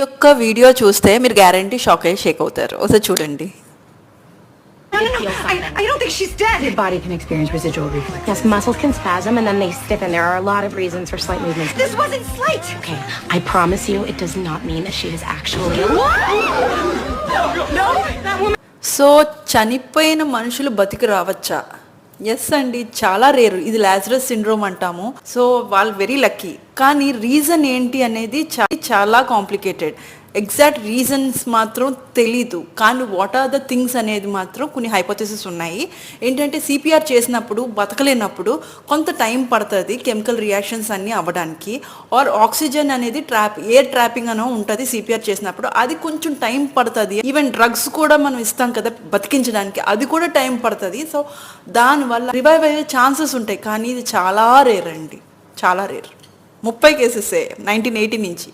యొక్క వీడియో చూస్తే మీరు గ్యారంటీ షాక్ అయ్యి షేక్ అవుతారు ఒకసారి చూడండి No, no, no. I, I don't think she's dead. Your body can experience residual reflex. Yes, muscles can spasm and then they stiffen. There are a lot of reasons for slight movements. This wasn't slight. Okay, I promise you, it does not mean that she is actually alive. So చనిపోయిన మనుషులు బతికి రావచ్చా yes అండి. చాలా rare ఇది Lazarus syndrome అంటాము. So వాళ్ళు very lucky కానీ రీజన్ ఏంటి అనేది చాలా కాంప్లికేటెడ్ ఎగ్జాక్ట్ రీజన్స్ మాత్రం తెలీదు. కానీ వాట్ ఆర్ ద థింగ్స్ అనేది మాత్రం కొన్ని హైపోథెసిస్ ఉన్నాయి. ఏంటంటే సిపిఆర్ చేసినప్పుడు బతకలేనప్పుడు కొంత టైం పడుతుంది కెమికల్ రియాక్షన్స్ అన్నీ అవ్వడానికి. ఆర్ ఆక్సిజన్ అనేది ట్రాప్ ఎయిర్ ట్రాపింగ్ అనో ఉంటుంది సిపిఆర్ చేసినప్పుడు. అది కొంచెం టైం పడుతుంది. ఈవెన్ డ్రగ్స్ కూడా మనం ఇస్తాం కదా బతికించడానికి. అది కూడా టైం పడుతుంది. సో దానివల్ల రివైవ్ అయ్యే ఛాన్సెస్ ఉంటాయి. కానీ ఇది చాలా రేర్ అండి. చాలా రేర్ ముప్పై కేసెస్ నైన్టీన్ ఎయిటీ నుంచి.